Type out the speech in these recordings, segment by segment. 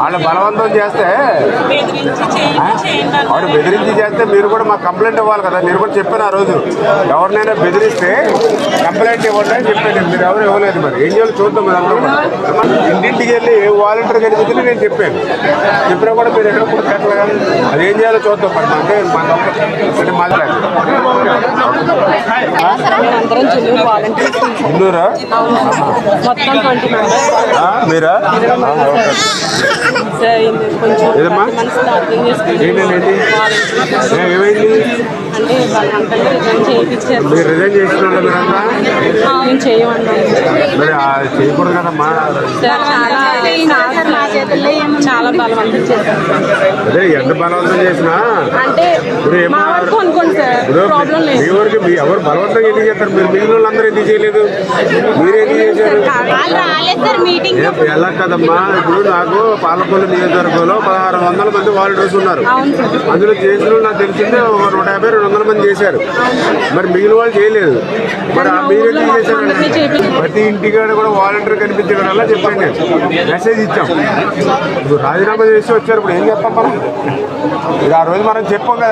వాళ్ళు బలవంతం చేస్తే వాడు బెదిరించి చేస్తే మీరు కూడా మాకు కంప్లైంట్ ఇవ్వాలి కదా. నేను కూడా చెప్పాను ఆ రోజు. ఎవరినైనా బెదిరిస్తే కంప్లైంట్ ఇవ్వండి అని చెప్పాను మీరు ఎవరు ఇవ్వలేదు మరి. ఏం చేయాలి చూద్దాం మీరు అందరూ. ఇంటింటికి వెళ్ళి ఏ వాలంటీర్ కనిపించింది నేను చెప్పాను. చెప్పినా కూడా మీరు ఎక్కడ కూడా కట్టలే కదా అది ఏం చేయాలో చూద్దాం మరి. అంటే మన అంటే మాట్లాడాలి ఇందూరా? మీరా? ఏదమ్మా? ఏంటండి? రిజైన్ మీరు మీరంతా మరి చేయకూడదు కదమ్మా. చాలా చాలా బలవంతం చేశారు. అదే ఎంత బలవంతం చేసినా? అంటే మా వరకు అనుకోండి సార్ ఇప్పుడు ప్రాబ్లం మీ లేదు వరకు మీ ఎవరు బలవంతంగా ఎందుకు చేస్తారు? మీరు మిగిలిన వాళ్ళందరూ ఎందుకు చేయలేదు? మీరు ఎందుకు చేశారు? ఏ- ఎలా కదమ్మా? ఇప్పుడు నాకు పాలకొల్లు నియోజకవర్గంలో పదహారు వందల మంది వాలంటీర్స్ ఉన్నారు. అవును సార్. అందులో చేసిన వాళ్ళు నాకు తెలిసిందే ఒక నూట యాభై రెండు వందల మంది చేశారు. మరి మిగిలిన వాళ్ళు చేయలేదు. మరి ఆ మీరు ఎందుకు అందరినీ చేశారు. ప్రతి ఇంటికాడ కూడా వాలంటీర్ కనిపించడం చెప్పండి. నేను మెసేజ్ ఇచ్చాం. ఇప్పుడు రాజీనామా చేసి వచ్చారు ఇప్పుడు ఏం చెప్పాం మనం? ఇక ఆ రోజు మనం చెప్పాం కదా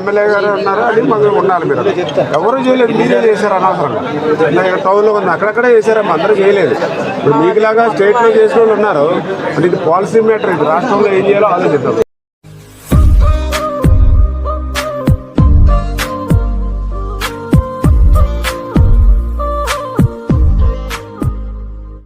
ఎమ్మెల్యే గారు ఉన్నారు? అది మనం ఉండాలి మీరు. ఎవరు చేయలేదు మీరే చేశారు అనవసరంగా. ఇక్కడ టౌన్లో ఉంది అక్కడక్కడే చేశారమ్మా అందరూ చేయలేదు. ఇప్పుడు మీకులాగా స్టేట్లో చేసిన వాళ్ళు ఉన్నారు. అంటే ఇది పాలసీ మ్యాటర్ ఇది రాష్ట్రంలో ఏం చేయాలో ఆలోచిద్దాం.